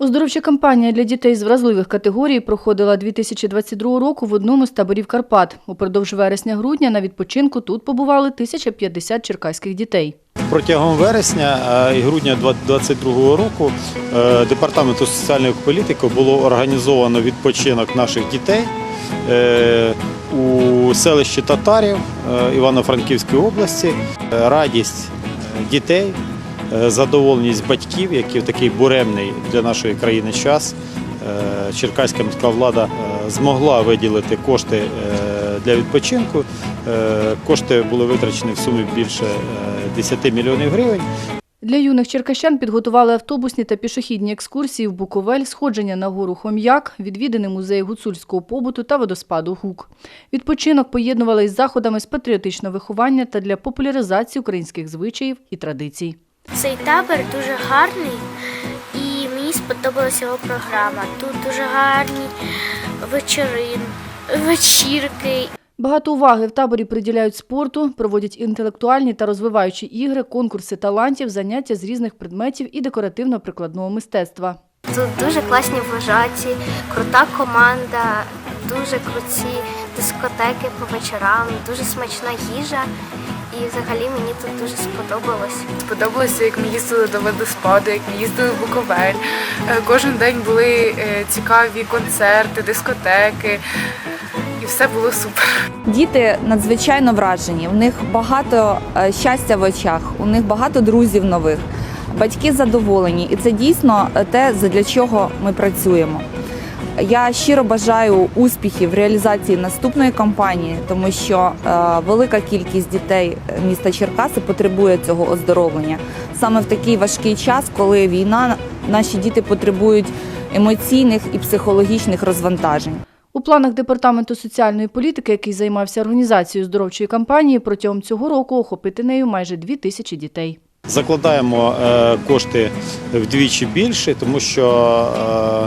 Оздоровча кампанія для дітей з вразливих категорій проходила 2022 року в одному з таборів Карпат. Упродовж вересня-грудня на відпочинку тут побували 1050 черкаських дітей. Протягом вересня і грудня 2022 року е, департаменту соціальної політики було організовано відпочинок наших дітей е, у селищі Татарів е, Івано-Франківської області. Радість дітей, задоволеність батьків, які в такий буремний для нашої країни час. е, Черкаська міська влада е, змогла виділити кошти е, для відпочинку. Е, Кошти були витрачені в сумі більше е, 10 мільйонів гривень. Для юних черкащан підготували автобусні та пішохідні екскурсії в Буковель, сходження на гору Хом'як, відвідини музеї гуцульського побуту та водоспаду Гук. Відпочинок поєднували із заходами з патріотичного виховання та для популяризації українських звичаїв і традицій. Цей табір дуже гарний і мені сподобалася його програма. Тут дуже гарні вечорин, вечірки. Багато уваги в таборі приділяють спорту, проводять інтелектуальні та розвиваючі ігри, конкурси талантів, заняття з різних предметів і декоративно-прикладного мистецтва. Тут дуже класні вважаті, крута команда, дуже круті дискотеки по вечорам, дуже смачна їжа. І взагалі мені тут дуже сподобалось. Сподобалося, як ми їздили до водоспаду, як ми їздили в Буковель. Е, Кожен день були е, цікаві концерти, дискотеки, і все було супер. Діти надзвичайно вражені. У них багато е, щастя в очах, у них багато друзів нових. Батьки задоволені, і це дійсно те, для чого ми працюємо. Я щиро бажаю успіхів в реалізації наступної кампанії, тому що е, велика кількість дітей міста Черкаси потребує цього оздоровлення. Саме в такий важкий час, коли війна, наші діти потребують емоційних і психологічних розвантажень. У планах Департаменту соціальної політики, який займався організацією здоровчої кампанії, протягом цього року охопити нею майже дві тисячі дітей. Закладаємо е, кошти вдвічі більше, тому що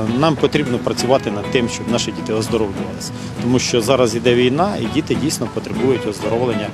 е, нам потрібно працювати над тим, щоб наші діти оздоровлювалися. Тому що зараз іде війна, і діти дійсно потребують оздоровлення.